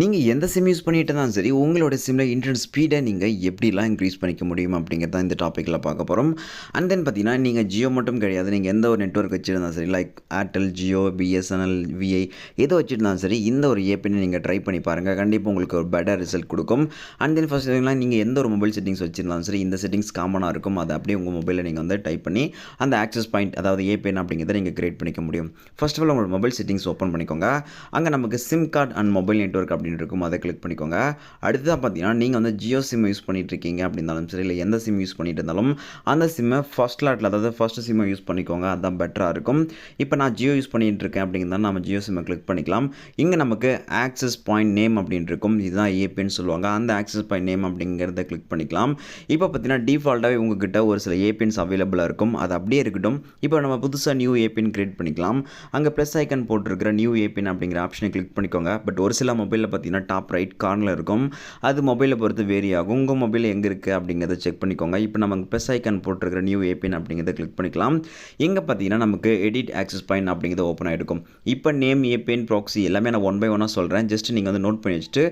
நீங்கள் எந்த sim use பண்ணிட்டு இருந்தாலும் சரி உங்களோட சிம்மில் இன்டர்நெட் ஸ்பீடை நீங்கள் எப்படிலாம் இன்க்ரீஸ் பண்ணிக்க முடியும் அப்படிங்கிறது தான் இந்த டாப்பிக்கில் பார்க்க போகிறோம் அண்ட் தென் பார்த்தீங்கன்னா நீங்கள் ஜியோ மட்டும் கிடையாது. நீங்கள் எந்த ஒரு நெட்ஒர்க் வச்சுருந்தாலும் சரி like Airtel Jio BSNL VI எதை வச்சுருந்தாலும் சரி இந்த ஒரு ஏபினை நீங்கள் ட்ரை பண்ணி பாருங்கள் கண்டிப்பாக உங்களுக்கு ஒரு பெட்டர் ரிசல்ட் கொடுக்கும். அண்ட் தென் ஃபர்ஸ்ட் நீங்கள் எந்த ஒரு மொபைல் செட்டிங்ஸ் வச்சுருந்தாலும் சரி இந்த செட்டிங்ஸ் காமனாக இருக்கும். அதை அப்படியே உங்கள் மொபைலில் நீங்கள் வந்து டைப் பண்ணி அந்த ஆக்சஸ் பாயிண்ட் அதாவது ஏபிஎன் அப்படிங்கிறத நீங்கள் கிரியேட் பண்ணிக்க முடியும். ஃபஸ்ட் ஆஃப் ஆல் உங்களோட மொபைல் செட்டிங்ஸ் ஓப்பன் பண்ணிக்கோங்க. அங்கே நமக்கு sim card and mobile network அப்படின்னு இருக்கும் அதை கிளிக் பண்ணிக்கோங்க. அடுத்ததாக பார்த்தீங்கன்னா நீங்கள் வந்து ஜியோ சிம் யூஸ் பண்ணிட்டு இருக்கீங்க அப்படின்னாலும் சரி இல்லை எந்த சிம் யூஸ் பண்ணிட்டு இருந்தாலும் அந்த சிம்மை ஃபர்ஸ்ட் லாட்டில் அதாவது ஃபஸ்ட் சிம்மை யூஸ் பண்ணிக்கோங்க. அதுதான் பெட்டராக இருக்கும். இப்போ நான் ஜியோ யூஸ் பண்ணிகிட்டு இருக்கேன் அப்படிங்கிறதால நம்ம ஜியோ சிம்மை கிளிக் பண்ணிக்கலாம். இங்கே நமக்கு ஆக்சஸ் பாயிண்ட் நேம் அப்படின்னு இருக்கும் இதுதான் ஏபின்னு சொல்லுவாங்க. அந்த ஆக்சஸ் பாயிண்ட் நேம் அப்படிங்கிறத கிளிக் பண்ணிக்கலாம். இப்போ பார்த்தீங்கன்னா டிஃபால்ட்டாகவே உங்ககிட்ட ஒரு சில ஏபின்ஸ் அவைலபிளாக இருக்கும். அது அப்படியே இருக்கட்டும். இப்போ நம்ம புதுசாக நியூ ஏபின் கிரியேட் பண்ணிக்கலாம். அங்கே ப்ளஸ் ஐக்கன் போட்டிருக்கிற நியூ ஏபின் அப்படிங்கிற ஆப்ஷனை கிளிக் பண்ணிக்கோங்க. பட் ஒரு சில மொபைலில் பார்த்தீங்கன்னா டாப் ரைட் கார்னில் இருக்கும். அது மொபைலை பொறுத்து வேரி ஆகும். உங்கள் மொபைல் எங்கே இருக்குது அப்படிங்கிறத செக் பண்ணிக்கோங்க. இப்போ நமக்கு பெஸ் ஐக்கன் போட்டிருக்கிற நியூ ஏபின் அப்படிங்கிறத கிளிக் பண்ணிக்கலாம். எங்கே பார்த்தீங்கன்னா நமக்கு எடிட் ஆக்சஸ் பாயிண்ட் அப்படிங்கிறது ஓப்பன் ஆகிருக்கும் இப்போ நேம் ஏபின் ப்ராக்ஸி எல்லாமே நான் ஒன் பை ஒன்னாக சொல்கிறேன் ஜஸ்ட் நீங்கள் வந்து நோட் பண்ணி வச்சுட்டு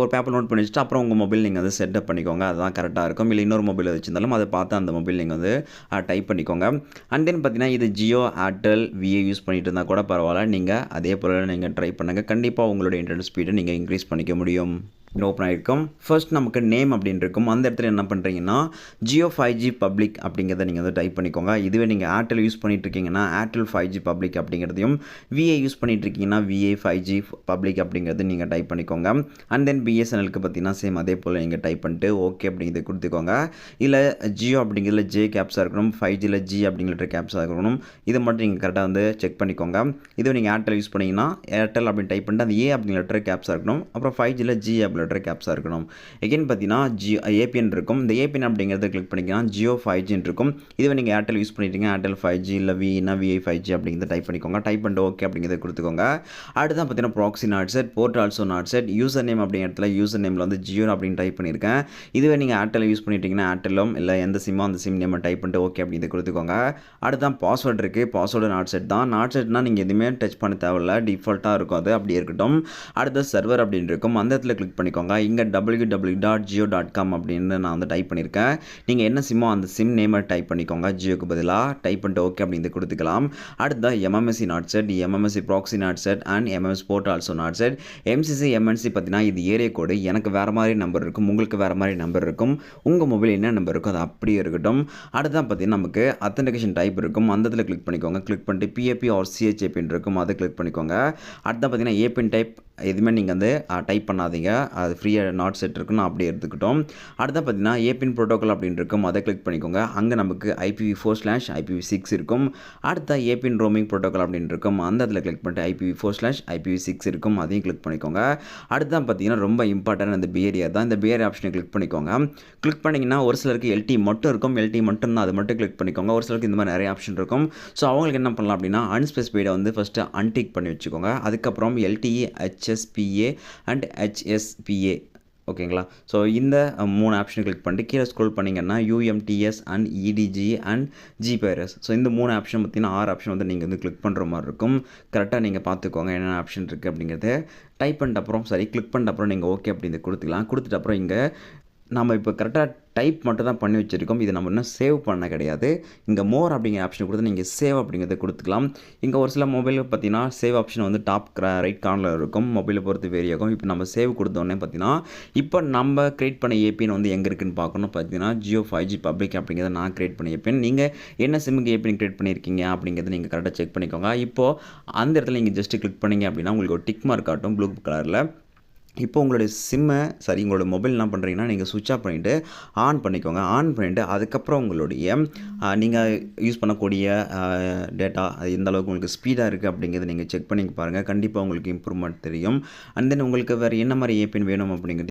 ஒரு பேப்பர் நோட் பண்ணி வச்சுட்டு அப்புறம் உங்கள் மொபைல் நீங்கள் வந்து செட்டப் பண்ணிக்கோங்க. அதுதான் கரெக்டாக இருக்கும். இல்லை இன்னொரு மொபைல் வச்சிருந்தாலும் அதை பார்த்து அந்த மொபைல் நீங்கள் வந்து டைப் பண்ணிக்கோங்க. அண்ட் தென் பார்த்தீங்கன்னா இது ஜியோ ஏர்டெல் விஏ யூஸ் பண்ணிட்டு இருந்தால் கூட பரவாயில்ல. நீங்கள் அதே போல் நீங்கள் ட்ரை பண்ணுங்கள் கண்டிப்பாக உங்களுடைய இன்டர்நெட் ஸ்பீடை நீங்கள் இன்க்ரீஸ் பண்ணிக்க முடியும். ஓப்பன் ஆகிருக்கும் ஃபர்ஸ்ட் நமக்கு நேம் அப்படின்னு இருக்கும். அந்த இடத்துல என்ன பண்ணுறீங்கன்னா ஜியோ ஃபைவ் ஜி பப்ளிக் அப்படிங்கிறத நீங்கள் வந்து டைப் பண்ணிக்கோங்க. இதுவே நீங்கள் ஏர்டெல் யூஸ் பண்ணிட்டு இருக்கீங்கன்னா ஏர்டெல் ஃபைவ் ஜி பப்ளிக் அப்படிங்கிறதையும் விஏ யூஸ் பண்ணிட்டு இருக்கீங்கன்னா விஏ ஃபைவ் ஜி பப்ளிக் அப்படிங்கிறது நீங்கள் டைப் பண்ணிக்கோங்க. அண்ட் தென் பிஎஸ்என்எலுக்கு பார்த்தீங்கன்னா சேம் அதே போல் நீங்கள் டைப் பண்ணிட்டு ஓகே அப்படிங்கிறத கொடுத்துக்கோங்க. இல்லை ஜியோ அப்படிங்கிறதுல ஜே கேப்ஸாக இருக்கணும். ஃபைவ் ஜியில் ஜி அப்படிங்கிற கேப்ஸாக இருக்கணும். இதை மட்டும் நீங்கள் கரெக்டாக வந்து செக் பண்ணிக்கோங்க. இதுவே நீங்கள் ஏர்டெல் யூஸ் பண்ணிங்கன்னா ஏர்டெல் அப்படின்னு டைப் பண்ணிட்டு அந்த ஏ அப்படிங்கிற லெட்டர் கேப்ஸாக இருக்கணும். அப்புறம் ஃபைவ் ஜியில் ஜி அப்படி லெட்டர் கேப்ஸாக இருக்கணும். எகைன் பார்த்தீங்கன்னா ஜி ஏபிஎன் இருக்கும். இந்த ஏபிஎன் அப்படிங்கிறத கிளிக் பண்ணிக்கலாம் ஜியோ ஃபைவ் ஜின்னு இருக்கும். இதுவே நீங்கள் ஏர்டெல் யூஸ் பண்ணிட்டீங்க. ஏர்டெல் ஃபைவ் ஜி இல்லை வினா விஐ ஃபைவ் ஜி அப்படிங்கிறத டைப் பண்ணிக்கோங்க. டைப் பண்ணிட்டு ஓகே அப்படிங்கிறத கொடுத்துக்கோங்க. அடுத்து பார்த்தீங்கன்னா proxy not set port also not set user name அப்படிங்கிற இடத்துல யூசர் நேமில் வந்து ஜியோ அப்படின்னு டைப் பண்ணியிருக்கேன். இதுவே நீங்கள் ஏர்டெல் யூஸ் பண்ணிட்டீங்கன்னா ஏர்டெல்லும் இல்லை எந்த சிம்மோ அந்த சிம் நேமை டைப் பண்ணிட்டு ஓகே அப்படிங்கிறத கொடுத்துக்கோங்க. அடுத்து தான் பாஸ்வேர்ட் இருக்குது பாஸ்வேர்டு நாட் செட் தான் நாட் செட்னா நீங்கள் எதுவுமே டச் பண்ண தேவையில்ல. டிஃபால்ட்டாக இருக்கும். அது அப்படியே இருக்கட்டும். அடுத்த சர்வர் அப்படின்னு இருக்கும். அந்த இடத்துல கிளிக் பண்ணிக்கோங்க. இங்கே W W dot Jio dot com அப்படின்னு நான் வந்து டைப் பண்ணியிருக்கேன் நீங்கள் என்ன சிம்மோ அந்த சிம் நேமை டைப் பண்ணிக்கோங்க. ஜியோக்கு பதிலாக டைப் பண்ணிட்டு ஓகே அப்படின்னு கொடுத்துக்கலாம். அடுத்ததான் MMSC not set MMSC proxy not set and MMS port also not set MCC MNC பார்த்தீங்கன்னா இது ஏரியா கோடு எனக்கு வேறு மாதிரி நம்பர் இருக்கும். உங்களுக்கு வேறு மாதிரி நம்பர் இருக்கும். உங்கள் மொபைல் என்ன நம்பர் இருக்கும் அது அப்படியே இருக்கட்டும். அடுத்ததான் பார்த்தீங்கன்னா நமக்கு அத்தன்டிகேஷன் டைப் இருக்கும். அந்த இடத்துல கிளிக் பண்ணிக்கோங்க. கிளிக் பண்ணிட்டு பிஏபி ஆர் சிஹெச்ஏபின் இருக்கும். அதை கிளிக் பண்ணிக்கோங்க. அடுத்த பார்த்தீங்கன்னா ஏபின் டைப் எதுவுமே நீங்கள் வந்து டைப் பண்ணாதீங்க. அது ஃப்ரீயாக நாட் செட் இருக்குன்னு அப்படியே எடுத்துக்கிட்டோம். அடுத்த பார்த்தீங்கன்னா ஏபின் ப்ரோட்டோக்கால் அப்படின்னு இருக்கும். அதை கிளிக் பண்ணிக்கோங்க. அங்கே நமக்கு IPv four slash IPv six இருக்கும். அடுத்த ஏபின் ரோமிங் ப்ரோட்டோக்கால் அப்படின்னு இருக்கும். அந்த அதில் கிளிக் பண்ணிட்டு IPv four slash IPv six இருக்கும். அதையும் கிளிக் பண்ணிக்கோங்க. அடுத்ததான் பார்த்தீங்கன்னா ரொம்ப இம்பார்ட்டன்ட் அந்த பிஏரியா தான். இந்த பிஏரி ஆப்ஷனை கிளிக் பண்ணிக்கோங்க. கிளிக் பண்ணிங்கன்னா ஒரு சிலருக்கு எல்டி மட்டும் இருக்கும். எல்டி மட்டும் தான் அது மட்டும் கிளிக் பண்ணிக்கோங்க. ஒரு சிலருக்கு இந்த மாதிரி நிறைய ஆப்ஷன் இருக்கும். ஸோ அவங்களுக்கு என்ன பண்ணலாம் அப்படின்னா அன்ஸ்பெசிஃபைடை வந்து ஃபஸ்ட்டு அன்டிக் பண்ணி வச்சுக்கோங்க. அதுக்கப்புறம் LTE H HSPA and HSPA ஓகேங்களா? ஸோ இந்த மூணு ஆப்ஷன் கிளிக் பண்ணிட்டு கீழே ஸ்க்ரோல் பண்ணிங்கன்னா UMTS and EDGE and GPRS so இந்த மூணு ஆப்ஷன் பார்த்தீங்கன்னா ஆறு ஆப்ஷன் வந்து நீங்கள் வந்து கிளிக் பண்ணுற மாதிரி இருக்கும். கரெக்டாக நீங்கள் பார்த்துக்கோங்க என்னென்ன ஆப்ஷன் இருக்குது அப்படிங்கிறது டைப் பண்ணிட்ட அப்புறம் சரி கிளிக் பண்ணிட்ட அப்புறம் நீங்கள் ஓகே அப்படின்னு கொடுத்துக்கலாம். கொடுத்துட்ட அப்புறம் இங்கே நம்ம இப்போ கரெக்டாக டைப் மட்டும் தான் பண்ணி வச்சுருக்கோம். இது நம்ம இன்னும் சேவ் பண்ண கிடையாது. இங்கே மோர் அப்படிங்கிற ஆப்ஷன் கொடுத்து நீங்கள் சேவ் அப்படிங்கிறத கொடுத்துக்கலாம். இங்கே ஒரு சில மொபைலில் பார்த்தீங்கன்னா சேவ் ஆப்ஷன் வந்து டாப் ரைட் கார்னரில் இருக்கும். மொபைலை பொறுத்து வேரி ஆகும். இப்போ நம்ம சேவ் கொடுத்தோடனே பார்த்தீங்கன்னா இப்போ நம்ம கிரியேட் பண்ண ஏபின் வந்து எங்கே இருக்குன்னு பார்க்கணும். பார்த்தீங்கன்னா ஜியோ ஃபைவ் ஜி பப்ளிக் அப்படிங்கிறத நான் கிரியேட் பண்ண ஏபின் நீங்கள் என்ன சிம்முக்கு ஏபின் கிரியேட் பண்ணியிருக்கீங்க அப்படிங்கிறத நீங்கள் கரெக்டாக செக் பண்ணிக்கோங்க. இப்போது அந்த இடத்துல நீங்கள் ஜஸ்ட்டு கிளிக் பண்ணிங்க அப்படின்னா உங்களுக்கு ஒரு டிக் மார்க் காட்டும். ப்ளூ கலரில் இப்போ உங்களுடைய சிம்மை சரி உங்களோட மொபைல் என்ன பண்ணுறீங்கன்னா நீங்கள் சுவிட்ச் ஆஃப் பண்ணிவிட்டு ஆன் பண்ணிக்கோங்க. ஆன் பண்ணிவிட்டு அதுக்கப்புறம் உங்களுடைய நீங்கள் யூஸ் பண்ணக்கூடிய டேட்டா அது எந்த அளவுக்கு உங்களுக்கு ஸ்பீடாக இருக்குது அப்படிங்கிறத நீங்கள் செக் பண்ணி பாருங்கள் கண்டிப்பாக உங்களுக்கு இம்ப்ரூவ்மெண்ட் தெரியும். அண்ட் தென் உங்களுக்கு வேறு என்ன மாதிரி ஏபின் வேணும் அப்படிங்கிறது